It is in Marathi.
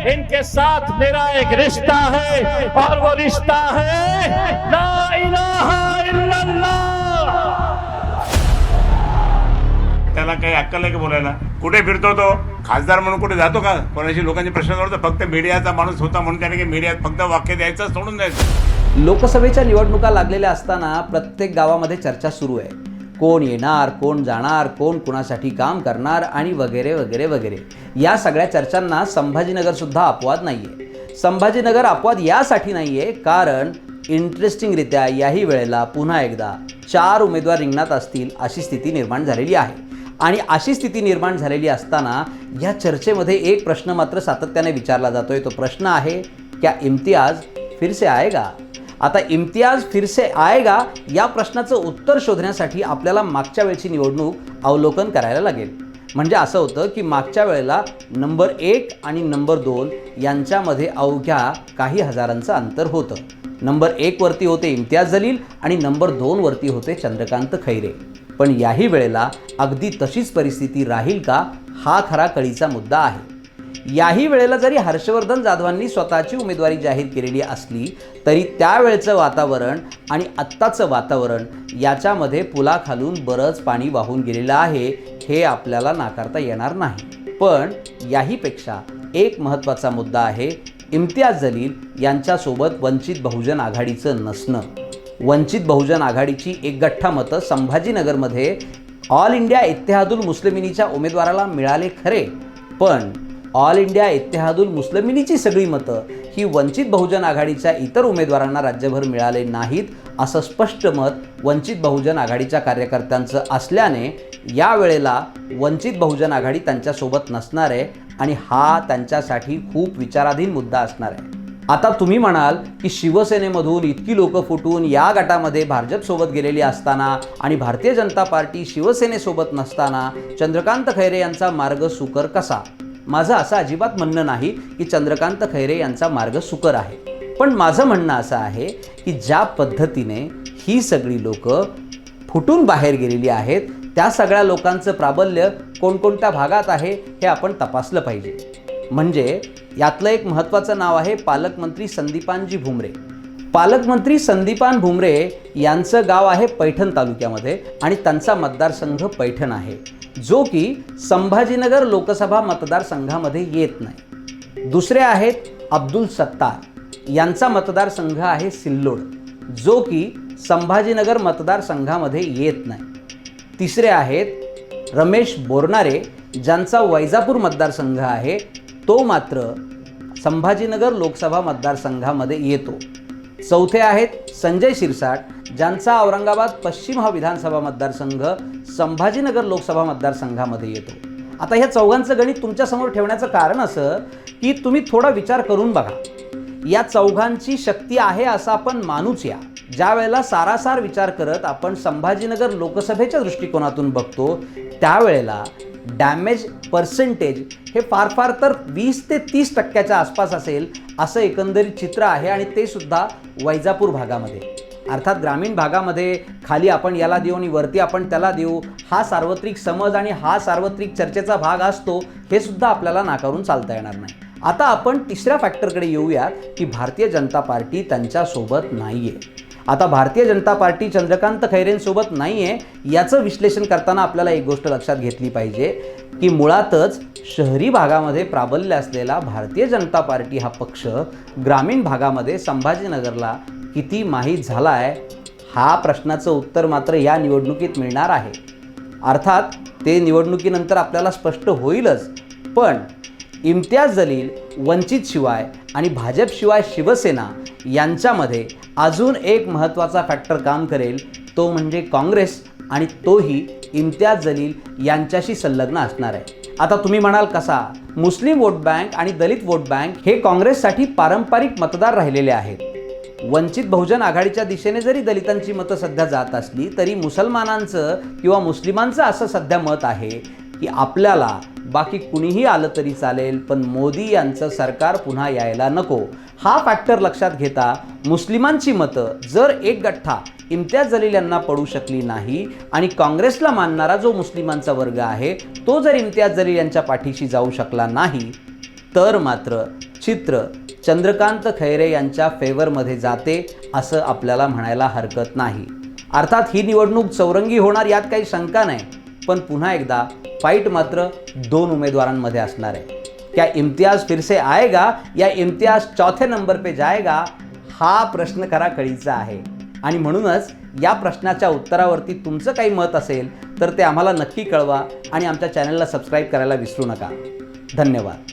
इनके साथ मेरा एक रिश्ता है और वो रिश्ता है ला इलाहा त्याला काही अक्कल आहे का बोलायला? कुठे फिरतो तो? खासदार म्हणून कुठे जातो का? कोणाशी लोकांचे प्रश्न करतो? फक्त मीडियाचा माणूस होता म्हणून त्याने की मीडियात फक्त वाक्य द्यायचं सोडून द्यायचं. लोकसभेच्या निवडणुका लागलेल्या असताना प्रत्येक गावामध्ये चर्चा सुरू आहे. कोण येणार कोण जाणार कोण कुणासाठी काम करणार आणि वगैरे वगैरे वगैरे. या सगळ्या चर्चांना संभाजीनगरसुद्धा अपवाद नाही आहे संभाजीनगर अपवाद यासाठी नाही आहे कारण इंटरेस्टिंगरित्या याही वेळेला पुन्हा एकदा चार उमेदवार रिंगणात असतील अशी स्थिती निर्माण झालेली आहे. आणि अशी स्थिती निर्माण झालेली असताना या चर्चेमध्ये एक प्रश्न मात्र सातत्याने विचारला जातोय. तो प्रश्न आहे क्या इम्तियाज फिर से आएगा? आता इम्तियाज फिरसे आएगा या प्रश्नाचं उत्तर शोधण्यासाठी आपल्याला मागच्या वेळची निवडणूक अवलोकन करायला लागेल. म्हणजे असं होतं की मागच्या वेळेला नंबर एक आणि नंबर दोन यांच्यामध्ये अवघ्या काही हजारांचं अंतर होतं. नंबर एकवरती होते इम्तियाज जलील आणि नंबर दोनवरती होते चंद्रकांत खैरे. पण याही वेळेला अगदी तशीच परिस्थिती राहील का? हा खरा कळीचा मुद्दा आहे. याही वेळेला जरी हर्षवर्धन जाधवांनी स्वतःची उमेदवारी जाहीर केलेली असली तरी त्यावेळचं वातावरण आणि आत्ताचं वातावरण याच्यामध्ये पुलाखालून बरंच पाणी वाहून गेलेलं आहे हे आपल्याला नाकारता येणार नाही. पण याहीपेक्षा एक महत्त्वाचा मुद्दा आहे इम्तियाज जलील यांच्यासोबत वंचित बहुजन आघाडीचं नसणं. वंचित बहुजन आघाडीची एक गठ्ठा मतं संभाजीनगरमध्ये ऑल इंडिया इत्तेहादुल मुस्लिमिनीच्या उमेदवाराला मिळाले खरे. पण ऑल इंडिया इत्तेहादुल मुस्लिमिनीची सगळी मतं ही वंचित बहुजन आघाडीच्या इतर उमेदवारांना राज्यभर मिळाले नाहीत असं स्पष्ट मत वंचित बहुजन आघाडीच्या कार्यकर्त्यांचं असल्याने यावेळेला वंचित बहुजन आघाडी त्यांच्यासोबत नसणार आहे आणि हा त्यांच्यासाठी खूप विचाराधीन मुद्दा असणार आहे. आता तुम्ही म्हणाल की शिवसेनेमधून इतकी लोक फुटून या गटामध्ये भाजपसोबत गेलेली असताना आणि भारतीय जनता पार्टी शिवसेनेसोबत नसताना चंद्रकांत खैरे यांचा मार्ग सुकर कसा? माझं असं अजिबात म्हणणं नाही की चंद्रकांत खैरे यांचा मार्ग सुकर आहे. पण माझं म्हणणं असं आहे की ज्या पद्धतीने ही सगळी लोकं फुटून बाहेर गेलेली आहेत त्या सगळ्या लोकांचं प्राबल्य कोणकोणत्या भागात आहे हे आपण तपासलं पाहिजे. म्हणजे यातलं एक महत्त्वाचं नाव आहे पालकमंत्री संदीपानजी भुमरे. पालकमंत्री संदीपान भुमरे यांचं गाव आहे पैठण तालुक्यामध्ये आणि त्यांचा मतदारसंघ पैठण आहे जो की संभाजीनगर लोकसभा मतदारसंघामध्ये येत नाही. दुसरे आहेत अब्दुल सत्तार. यांचा मतदारसंघ आहे सिल्लोड जो की संभाजीनगर मतदारसंघामध्ये येत नाही. तिसरे आहेत रमेश बोरनारे ज्यांचा वैजापूर मतदारसंघ आहे तो मात्र संभाजीनगर लोकसभा मतदारसंघामध्ये येतो. चौथे आहेत संजय शिरसाट ज्यांचा औरंगाबाद पश्चिम हा विधानसभा मतदारसंघ संभाजीनगर लोकसभा मतदारसंघामध्ये येतो. आता ह्या चौघांचं गणित तुमच्यासमोर ठेवण्याचं कारण असं की तुम्ही थोडा विचार करून बघा. या चौघांची शक्ती आहे असं आपण मानूच या. ज्या वेळेला सारासार विचार करत आपण संभाजीनगर लोकसभेच्या दृष्टिकोनातून बघतो त्यावेळेला डॅमेज पर्सेंटेज हे फार फार तर वीस ते तीस टक्क्याच्या आसपास असेल असं एकंदरीत चित्र आहे आणि ते सुद्धा वैजापूर भागामध्ये. अर्थात ग्रामीण भागामध्ये खाली आपण याला देऊ आणि वरती आपण त्याला देऊ हा सार्वत्रिक समज आणि हा सार्वत्रिक चर्चेचा भाग असतो हे सुद्धा आपल्याला नाकारून चालता येणार नाही. आता आपण तिसऱ्या फॅक्टरकडे येऊयात की भारतीय जनता पार्टी त्यांच्यासोबत नाही आहे आता भारतीय जनता पार्टी चंद्रकांत खैरेंसोबत नाही आहे याचं विश्लेषण करताना आपल्याला एक गोष्ट लक्षात घेतली पाहिजे की मुळातच शहरी भागामध्ये प्राबल्य असलेला भारतीय जनता पार्टी हा पक्ष ग्रामीण भागामध्ये संभाजीनगरला किती माहीत झाला आहे हा प्रश्नाचं उत्तर मात्र या निवडणुकीत मिळणार आहे. अर्थात ते निवडणुकीनंतर आपल्याला स्पष्ट होईलच पण इम्तियाज जलील वंचित शिवाय आणि भाजपशिवाय शिवसेना यांच्यामध्ये अजून एक महत्त्वाचा फॅक्टर काम करेल तो म्हणजे काँग्रेस आणि तोही इम्तियाज जलील यांच्याशी संलग्न असणार आहे. आता तुम्ही म्हणाल कसा? मुस्लिम वोट बँक आणि दलित वोट बँक हे काँग्रेससाठी पारंपरिक मतदार राहिलेले आहेत. वंचित बहुजन आघाडीच्या दिशेने जरी दलितांची मतं सध्या जात असली तरी मुसलमानांचं किंवा मुस्लिमांचं असं सध्या मत आहे की आपल्याला बाकी कुणीही आलं तरी चालेल पण मोदी यांचं सरकार पुन्हा यायला नको. हा फॅक्टर लक्षात घेता मुस्लिमांची मतं जर एक गठ्ठा इम्तियाज जलील यांना पडू शकली नाही आणि काँग्रेसला मानणारा जो मुस्लिमांचा वर्ग आहे तो जर इम्तियाज जलील यांच्या पाठीशी जाऊ शकला नाही तर मात्र चित्र चंद्रकांत खैरे यांच्या फेवरमध्ये जाते असं आपल्याला म्हणायला हरकत नाही. अर्थात ही निवडणूक चौरंगी होणार यात काही शंका नाही पण पुन्हा एकदा फाईट मात्र दोन उमेदवारांमध्ये असणार आहे. क्या इम्तियाज फिर से आएगा या इम्तियाज चौथे नंबर पे जाएगा हा प्रश्न खरा कळीचा आहे. आणि म्हणूनच या प्रश्नाच्या उत्तरावरती तुमचं काही मत असेल तर ते आम्हाला नक्की कळवा आणि आमच्या चॅनलला सबस्क्राईब करायला विसरू नका. धन्यवाद.